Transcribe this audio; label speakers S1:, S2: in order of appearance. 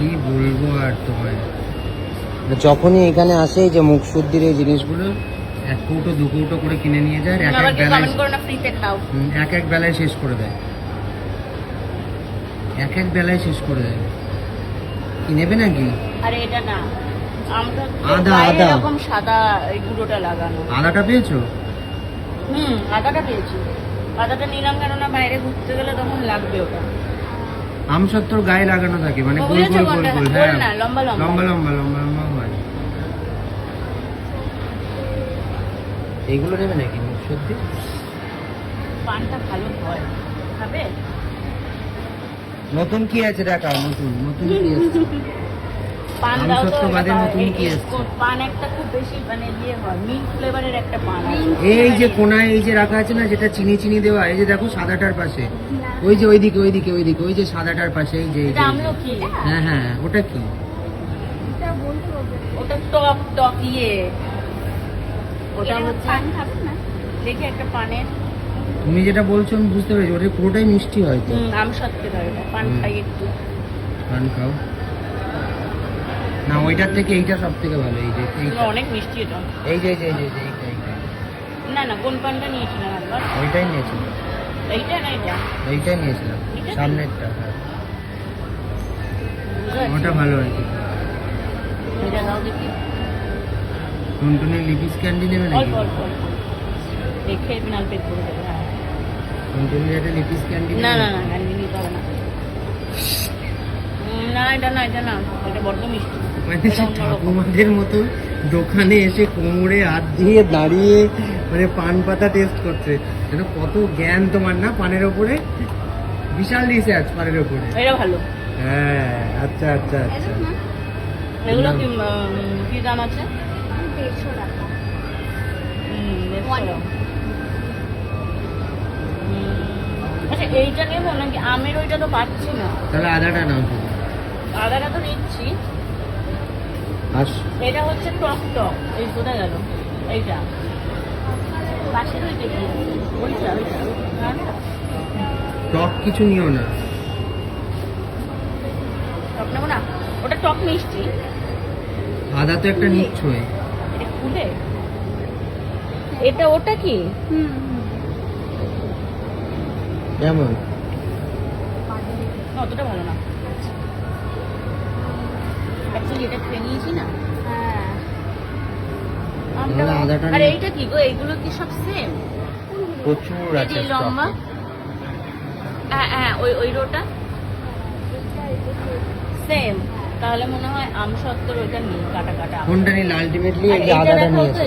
S1: কি বলব আর তোমায়? যখনই এখানে আসে এই যে মুখ শুদ্ধির এই জিনিসগুলো এক কৌটো দু কৌটো করে কিনে নিয়ে যায় এক এক বেলায় এক এক বেলায় শেষ করে দেয়। এক এক বেলায় শেষ করে দেয়। কি নেবে নাকি?
S2: আরে এটা না।
S1: আদা, আদা।
S2: এরকম সাদা এই গুঁড়োটা লাগানো।
S1: আদাটা পেয়েছ?
S2: হুম আদাটা পেয়েছি। আদাটা নিলাম কেননা বাইরে ঘুরতে গেলে তখন লাগবে ওটা।
S1: আমসত্তর গায়ে লাগানো থাকে মানে গোল গোল গোল গোল হ্যাঁ।
S2: লম্বা লম্বা।
S1: লম্বা লম্বা লম্বা লম্বা হয়। এইগুলো নেবে নাকি সত্যি?
S2: পানটা ভালো হয়। খাবে?
S1: নতুন কি আছে দেখা নতুন নতুন কি আছে?
S2: তো? পান একটা খুব বেশি মানে ইয়ে হয় মিল্ক ফ্লেভারের একটা পান
S1: এই যে কোনায় এই যে রাখা আছে না যেটা চিনি চিনি দেওয়া এই যে দেখো সাদাটার পাশে। ওই যে ওইদিকে ওইদিকে ওইদিকে ওই যে সাদাটার পাশে এই যে হ্যাঁ হ্যাঁ ওটা কি?
S2: ওটা টক টক ইয়ে। ওটা হচ্ছে দেখি একটা পানের।
S1: তুমি যেটা বলছো আমি বুঝতে পেরেছি। ওটা পুরোটাই মিষ্টি হয়তো
S2: হুম, আম সত্যি পান খাই একটু।
S1: পান খাও। না ওইটার থেকে এইটা সব থেকে ভালো এই যে
S2: অনেক মিষ্টি এটা।
S1: এই যে এই যে এই যে, এইটা, এইটা।
S2: না না কোন পানটা নিয়েছিলাম একবার?
S1: ওইটাই নিয়েছিলাম।
S2: এইটা না এটা?
S1: এইটাই নিয়েছিলাম? সামনেরটা। ওটা ভালো আর কি
S2: এটা দাও দেখি।
S1: টুনটুনি লিপিস ক্যান্ডি নেবে নাকি?
S2: অল্প অল্প অল্প। দেখে বিনাল পেট করে দেবে হ্যাঁ।
S1: লিপিস ক্যান্ডি
S2: না না না নিতে হবে না। না এটা না এটা না এটা বড্ড মিষ্টি।
S1: মানে ঠাকুমাদের মতো দোকানে এসে কোমরে হাত দিয়ে দাঁড়িয়ে মানে পান পাতা টেস্ট করছে। এটা কত জ্ঞান তোমার না পানের ওপরে? বিশাল রিসার্চ পানের ওপরে।
S2: এটা ভালো।
S1: হ্যাঁ আচ্ছা আচ্ছা আচ্ছা।
S2: এগুলো কি কি দাম আছে? দেড়শো টাকা। আচ্ছা এইটা নেব নাকি আমের ওইটা তো পাচ্ছি না।
S1: তাহলে আদাটা নাও।
S2: আদাটা তো নিচ্ছি। এটা হচ্ছে টক টক এই কোথায় গেল। এইটা। পাশের ওইটা কি? ওইটা ওইটা। হ্যাঁ?
S1: টক কিছু নিও না।
S2: টক নেব না? ওটা টক মিষ্টি।
S1: আদা তো একটা নিচ্ছই
S2: এটা খুলে এটা ওটা কি?
S1: কেমন?
S2: না, অতটা ভালো না। অ্যাকচুয়ালি এটা খেয়ে নিয়েছি না
S1: হ্যাঁ
S2: আর এইটা কি গো? এইগুলো কি সব সেম
S1: প্রচুর আছে
S2: লম্বা? হ্যাঁ হ্যাঁ ওই ওই রোটা? সেম তাহলে মনে হয় আম সত্তর ওইটা নেই কাটা কাটা।
S1: কোনটা আলটিমেটলি এই আদাটা নিয়েছে।